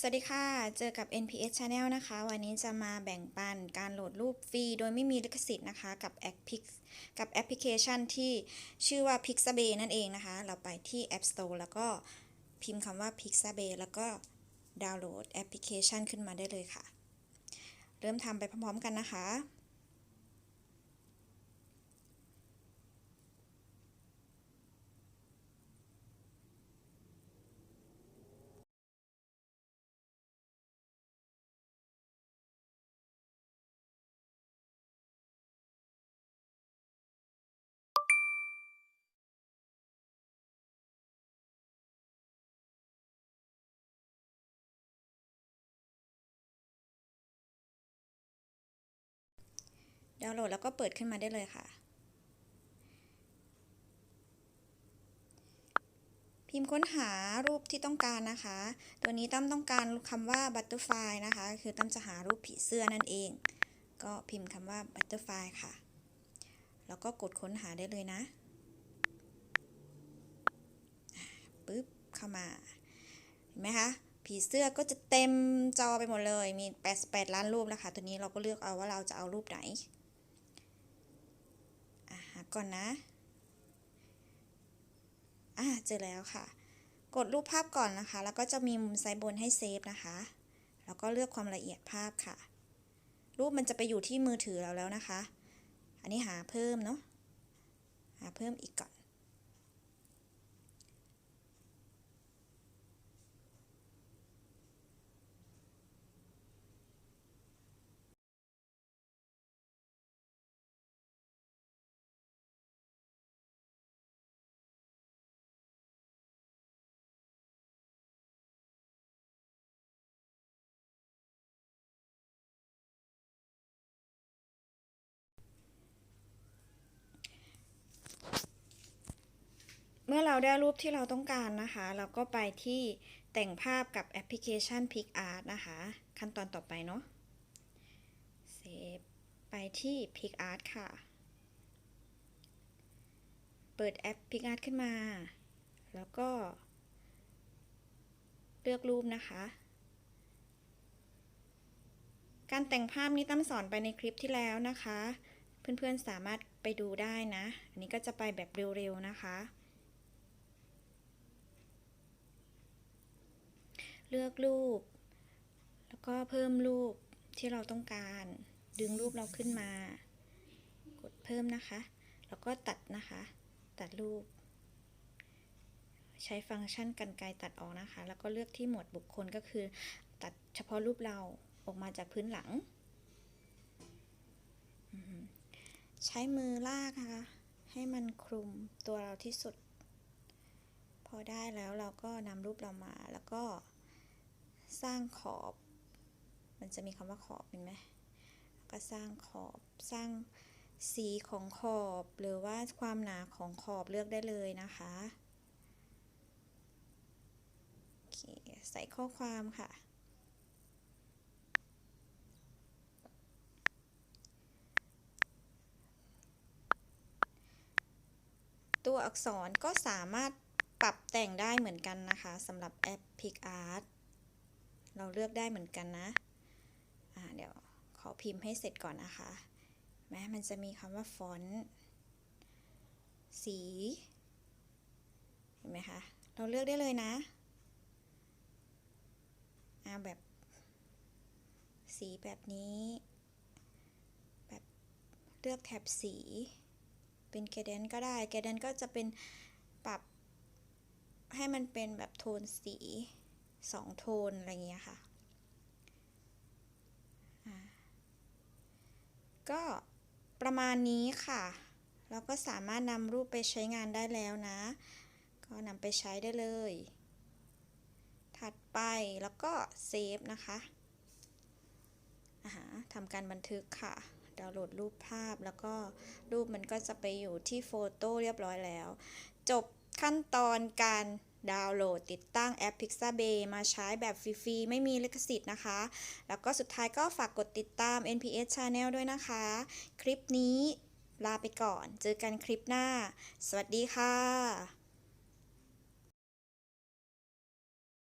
สวัสดีค่ะ เจอกับ NPS Channel นะคะ วันนี้จะมาแบ่งปันการโหลดรูปฟรีโดยไม่มีลิขสิทธิ์นะคะ กับแอปพิกกับแอปพลิเคชันที่ชื่อว่า Pixabay นั่นเองนะคะ เราไปที่ App Store แล้วก็พิมพ์คำว่า Pixabay แล้วก็ดาวน์โหลดแอปพลิเคชันขึ้นมาได้เลยค่ะ เริ่มทำไปพร้อมๆกันนะคะ ดาวน์โหลดแล้วก็เปิดขึ้นมาได้เลยค่ะ พิมพ์ค้นหารูปที่ต้องการนะคะ ตัวนี้ตั้มต้องการคำว่า butterfly นะคะ คือตั้มจะหารูปผีเสื้อนั่นเอง ก็พิมพ์คำว่า butterfly ค่ะ แล้วก็กดค้นหาได้เลยนะปึ๊บเข้ามา เห็นไหมคะผีเสื้อก็จะเต็มจอไปหมดเลย มี 88 ล้านรูปแล้วค่ะ ตัวนี้เราก็เลือกเอาว่าเราจะเอารูปไหน ก่อนนะ อะเจอแล้วค่ะ กดรูปภาพก่อนนะคะ แล้วก็จะมีมุมซ้ายบนให้เซฟนะคะ แล้วก็เลือกความละเอียดภาพค่ะ รูปมันจะไปอยู่ที่มือถือเราแล้วนะคะ อันนี้หาเพิ่มเนาะ หาเพิ่มอีกก่อน เมื่อเราได้รูปที่เราต้องการนะคะ เราก็ไปที่แต่งภาพกับแอปพลิเคชัน PicArt นะคะ ขั้นตอนต่อไปเนาะเซฟไปที่ PicArt ค่ะ เปิดแอป PicArt ขึ้นมา แล้วก็ เลือกรูปนะคะ การแต่งภาพนี้ตั้มสอนไปในคลิปที่แล้วนะคะ เพื่อนๆสามารถไปดูได้นะ อันนี้ก็จะไปแบบเร็วๆนะคะ เลือกรูป แล้วก็เพิ่มรูปที่เราต้องการ ดึงรูปเราขึ้นมา กดเพิ่มนะคะ แล้วก็ตัดนะคะ ตัดรูป ใช้ฟังก์ชันกันไกรตัดออกนะคะ แล้วก็เลือกที่หมวดบุคคลก็คือ ตัดเฉพาะรูปเราออกมาจากพื้นหลัง ใช้มือลากนะคะ ให้มันคลุมตัวเราที่สุด พอได้แล้วเราก็นำรูปเรามาแล้วก็ สร้างขอบ มันจะมีคำว่าขอบเห็นไหมก็สร้างขอบสร้างสีของขอบ หรือว่าความหนาของขอบเลือกได้เลยนะคะคใส่ข้อความค่ะ ตัวอักษรก็สามารถปรับแต่งได้เหมือนกันนะคะสำหรับแอป PicArt เราเลือกได้เหมือนกันนะอ่าเดี๋ยวขอพิมพ์ให้เสร็จก่อนนะคะแม้มันจะมีคำว่าฟอนต์สีเห็นไหมคะ เราเลือกได้เลยนะอาแบบ สีแบบนี้ แบบเลือกแถบสี เป็นแกเดนก็ได้แกเดนก็จะเป็นปรับให้มันเป็นแบบโทนสี สองโทน อะไรเงี้ยค่ะ ก็ประมาณนี้ค่ะ เราก็สามารถนำรูปไปใช้งานได้แล้วนะ ก็นำไปใช้ได้เลย ถัดไปแล้วก็เซฟนะคะทำการบันทึกค่ะดาวน์โหลดรูปภาพแล้วก็รูปมันก็จะไปอยู่ที่โฟโต้เรียบร้อยแล้ว จบขั้นตอนการ ดาวน์โหลดติดตั้งแอป Pixabay มาใช้แบบฟรีๆ ไม่มีลิขสิทธิ์นะคะ แล้วก็สุดท้ายก็ฝากกดติดตาม NPS Channel ด้วยนะคะ คลิปนี้ลาไปก่อน เจอกันคลิปหน้า สวัสดีค่ะ